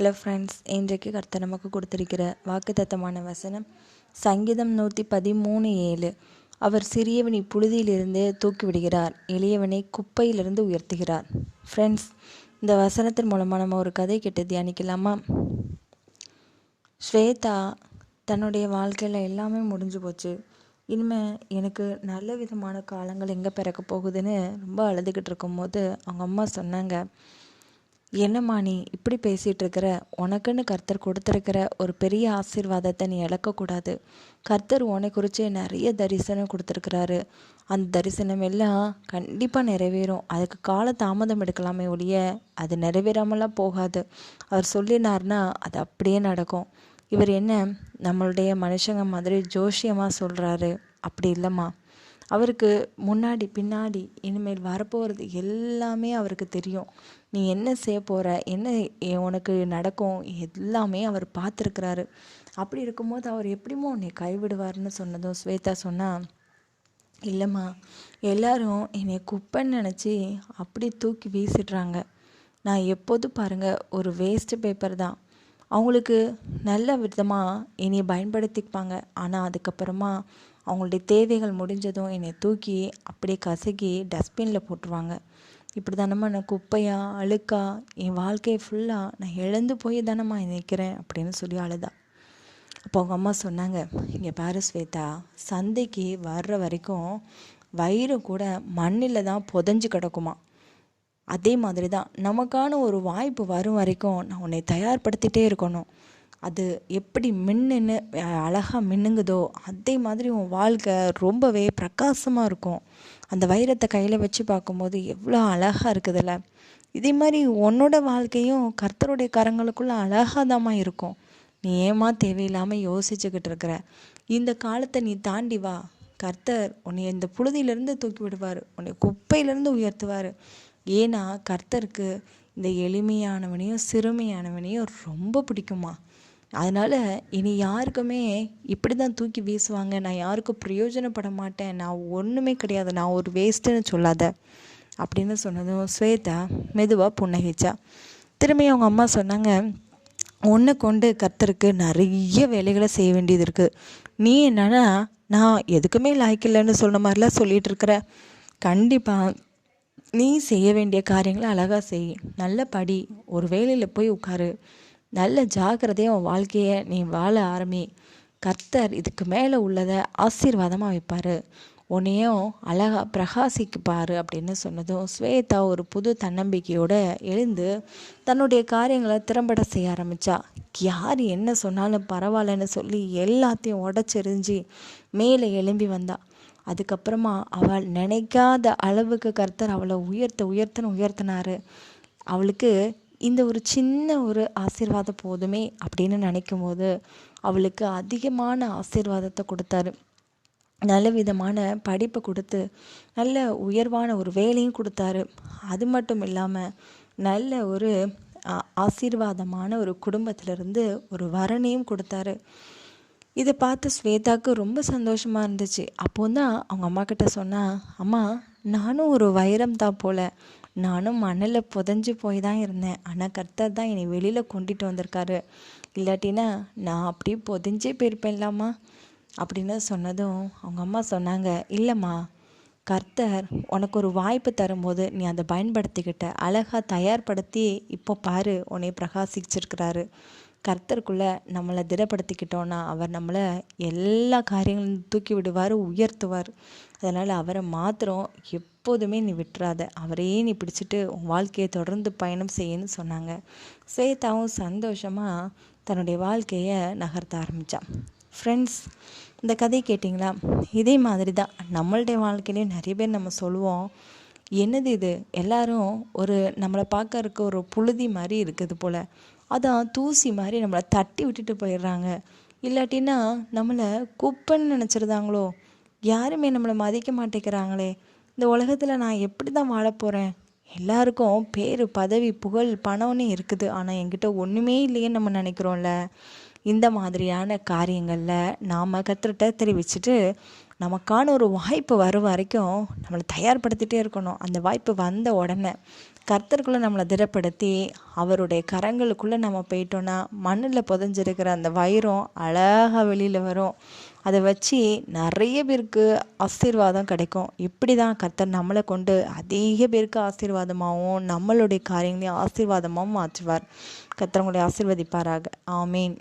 Hello friends இன்றைக்கு கர்த்தர் நமக்கு கொடுத்திருக்கிற வாக்குத்தத்தமான வசனம் சங்கீதம் நூற்றி பதிமூணு ஏழு. அவர் சிறியவனை புழுதியிலிருந்து தூக்கிவிடுகிறார். எளியவனை குப்பையிலிருந்து உயர்த்துகிறார். ஃப்ரெண்ட்ஸ் இந்த வசனத்தின் மூலமாக நம்ம ஒரு கதை கேட்டு தியானிக்கலாமா? ஸ்வேதா தன்னுடைய வாழ்க்கையில் எல்லாமே முடிஞ்சு போச்சு. இனிமேல் எனக்கு நல்ல விதமான காலங்கள் எங்கே பிறக்க போகுதுன்னு ரொம்ப அழுதுகிட்டு இருக்கும்போது அவங்க அம்மா சொன்னாங்க என்னம்மா நீ இப்படி பேசிகிட்டு இருக்கிற உனக்குன்னு கர்த்தர் கொடுத்துருக்கிற ஒரு பெரிய ஆசீர்வாதத்தை நீ இழக்கக்கூடாது. கர்த்தர் உன்னை குறித்து நிறைய தரிசனம் கொடுத்துருக்கிறாரு. அந்த தரிசனம் எல்லாம் கண்டிப்பாக நிறைவேறும். அதுக்கு கால தாமதம் எடுக்கலாமே ஒழிய அது நிறைவேறாமலாம் போகாது. அவர் சொல்லினார்னா அது அப்படியே நடக்கும். இவர் என்ன? நம்மளுடைய மனுஷங்க மாதிரி ஜோஷியமாக சொல்கிறாரு அப்படி இல்லைம்மா. அவருக்கு முன்னாடி பின்னாடி இனிமேல் வரப்போகிறது எல்லாமே அவருக்கு தெரியும். நீ என்ன செய்ய போகிற என்ன உனக்கு நடக்கும்? எல்லாமே அவர் பார்த்துருக்கிறாரு. அப்படி இருக்கும்போது அவர் எப்படிமோ உன்னை கைவிடுவார்னு சொன்னதும் ஸ்வேதா சொன்னால் இல்லைம்மா எல்லாரும் என்னை குப்பைன்னு நினச்சி அப்படி தூக்கி வீசிடுறாங்க. நான் எப்போதும் பாருங்கள் ஒரு வேஸ்ட் பேப்பர் தான். அவங்களுக்கு நல்ல விதமாக என்னை பயன்படுத்திப்பாங்க. ஆனால் அதுக்கப்புறமா அவங்களுடைய தேவைகள் முடிஞ்சதும் என்னை தூக்கி அப்படியே கசக்கி டஸ்ட்பினில் போட்டுருவாங்க. இப்படி தானம்மா நான் குப்பையா அழுக்கா என் வாழ்க்கையை ஃபுல்லாக நான் இழந்து போய் தானம்மா நிற்கிறேன் அப்படின்னு சொல்லி அழுதா. அப்போ அவங்க அம்மா சொன்னாங்க இங்கே பாரு ஸ்வேதா சந்தைக்கு வர்ற வரைக்கும் வயிறு கூட மண்ணில் தான் புதஞ்சு கிடக்குமா? அதே மாதிரி தான் நமக்கான ஒரு வாய்ப்பு வரும் வரைக்கும் நான் உன்னை தயார்படுத்திட்டே இருக்கணும். அது எப்படி மின்னுன்னு அழகாக மின்னுங்குதோ அதே மாதிரி உன் வாழ்க்கை ரொம்பவே பிரகாசமாக இருக்கும். அந்த வைரத்தை கையில் வச்சு பார்க்கும்போது எவ்வளோ அழகாக இருக்குதுல்ல. இதே மாதிரி உன்னோட வாழ்க்கையும் கர்த்தருடைய கரங்களுக்குள்ளே அழகாக தாம்மா இருக்கும். நீ ஏமா தேவையில்லாமல் யோசிச்சுக்கிட்டு இருக்கிற? இந்த காலத்தை நீ தாண்டி வா. கர்த்தர் உன்னை இந்த புழுதியிலேருந்து தூக்கி விடுவார். உன்னை குப்பையிலிருந்து உயர்த்துவார். ஏன்னா கர்த்தருக்கு இந்த எளிமையானவனையும் சிறுமையானவனையும் ரொம்ப பிடிக்குமா? அதனால் இனி யாருக்குமே இப்படி தான் தூக்கி வீசுவாங்க. நான் யாருக்கும் பிரயோஜனப்பட மாட்டேன். நான் ஒன்றுமே கிடையாது. நான் ஒரு வேஸ்ட்டுன்னு சொல்லாத. அப்படின்னு சொன்னதும் ஸ்வேதா மெதுவாக புன்னகிச்சா. திரும்பி அவங்க அம்மா சொன்னாங்க உன்னை கொண்டு கர்த்தருக்கு நிறைய வேலைகளை செய்ய வேண்டியது இருக்குது நீ என்னன்னா நான் எதுக்குமே லாய்க்கில்லைன்னு சொன்ன மாதிரிலாம் சொல்லிகிட்டு இருக்கிற. கண்டிப்பாக நீ செய்ய வேண்டிய காரியங்களை அழகாக செய். நல்ல படி. ஒரு வேலையில் போய் உட்காரு. நல்ல ஜாக்கிரதையாக உன் வாழ்க்கையை நீ வாழ ஆரம்பி. கர்த்தர் இதுக்கு மேலே உள்ளதை ஆசீர்வாதமாக வைப்பார். உன்னையும் அழகாக பிரகாசிக்குப்பார் அப்படின்னு சொன்னதும் ஸ்வேதா ஒரு புது தன்னம்பிக்கையோடு எழுந்து தன்னுடைய காரியங்களை திறம்பட செய்ய ஆரம்பித்தா யார் என்ன சொன்னாலும் பரவாயில்லன்னு சொல்லி எல்லாத்தையும் உடச்செறிஞ்சு மேலே எழும்பி வந்தாள் அதுக்கப்புறமா அவள் நினைக்காத அளவுக்கு கர்த்தர் அவளை உயர்த்த உயர்த்தன்னு உயர்த்தினாரு. அவளுக்கு இந்த ஒரு சின்ன ஒரு ஆசீர்வாதம் போதுமே அப்படின்னு நினைக்கும் போது அவளுக்கு அதிகமான ஆசீர்வாதத்தை கொடுத்தாரு. நல்ல விதமான படிப்பை கொடுத்து நல்ல உயர்வான ஒரு வேலையும் கொடுத்தாரு. அது மட்டும் இல்லாமல் நல்ல ஒரு ஆ- ஆசீர்வாதமான ஒரு குடும்பத்திலிருந்து ஒரு வரனையும் கொடுத்தாரு. இதை பார்த்து ஸ்வேதாவுக்கு ரொம்ப சந்தோஷமாக இருந்துச்சு. அப்போ தான் அவங்க அம்மா கிட்ட சொன்னா அம்மா நானும் ஒரு வைரம் தான் போல. நானும் மணலில் புதஞ்சு போய் தான் இருந்தேன். ஆனால் கர்த்தர் தான் என்னை வெளியில் கொண்டுட்டு வந்திருக்காரு. இல்லாட்டினா நான் அப்படியே புதஞ்சே போயிருப்பேன்லாமா? அப்படின்னு சொன்னதும் அவங்க அம்மா சொன்னாங்க இல்லைம்மா கர்த்தர் உனக்கு ஒரு வாய்ப்பு தரும்போது நீ அதை பயன்படுத்திக்கிட்ட. அழகாக தயார்படுத்தி இப்போ பாரு உன்னை பிரகாசிச்சிருக்கிறாரு. கர்த்தருக்குள்ளே நம்மளை திடப்படுத்திக்கிட்டோன்னா அவர் நம்மளை எல்லா காரியங்களும் தூக்கி விடுவார் உயர்த்துவார். அதனால் அவரை மாத்திரம் எப்போதுமே நீ விட்டுறாத. அவரையே நீ பிடிச்சிட்டு உன் வாழ்க்கையை தொடர்ந்து பயணம் செய்யன்னு சொன்னாங்க. ஸ்வேதாவும் சந்தோஷமாக தன்னுடைய வாழ்க்கையை நகர்த்த ஆரம்பித்தான் ஃப்ரெண்ட்ஸ் இந்த கதை கேட்டிங்களா? இதே மாதிரி தான் நம்மளுடைய வாழ்க்கையிலையும் நிறைய பேர் நம்ம சொல்லுவோம் என்னது இது? எல்லாரும் ஒரு நம்மளை பார்க்க இருக்க ஒரு புழுதி மாதிரி இருக்குது போல். அதான் தூசி மாதிரி நம்மளை தட்டி விட்டுட்டு போயிடுறாங்க. இல்லாட்டின்னா நம்மளை குப்பைன்னு நினச்சிருந்தாங்களோ? யாருமே நம்மளை மதிக்க மாட்டேங்கிறாங்களே. இந்த உலகத்தில் நான் எப்படி தான் வாழ போகிறேன் எல்லாருக்கும் பேர் பதவி புகழ் பணம்னு இருக்குது. ஆனால் என்கிட்ட ஒன்றுமே இல்லையேன்னு நம்ம நினைக்கிறோம்ல. இந்த மாதிரியான காரியங்களில் நாம் கற்றுட்ட தெரிவிச்சுட்டு நமக்கான ஒரு வாய்ப்பு வரும் வரைக்கும் நம்மளை தயார்படுத்திட்டே இருக்கணும். அந்த வாய்ப்பு வந்த உடனே கர்த்தருக்குள்ளே நம்மளை திடப்படுத்தி அவருடைய கரங்களுக்குள்ளே நம்ம போயிட்டோன்னா மண்ணில் புதஞ்சிருக்கிற அந்த வைரம் அழகாக வெளியில் வரும். அதை வச்சு நிறைய பேருக்கு ஆசீர்வாதம் கிடைக்கும். இப்படி தான் கர்த்தர் நம்மளை கொண்டு அதிக பேருக்கு ஆசீர்வாதமாகவும் நம்மளுடைய காரியங்களையும் ஆசீர்வாதமாகவும் மாற்றுவார். கர்த்தர் உங்களை ஆசீர்வதிப்பாராக. ஆமீன்.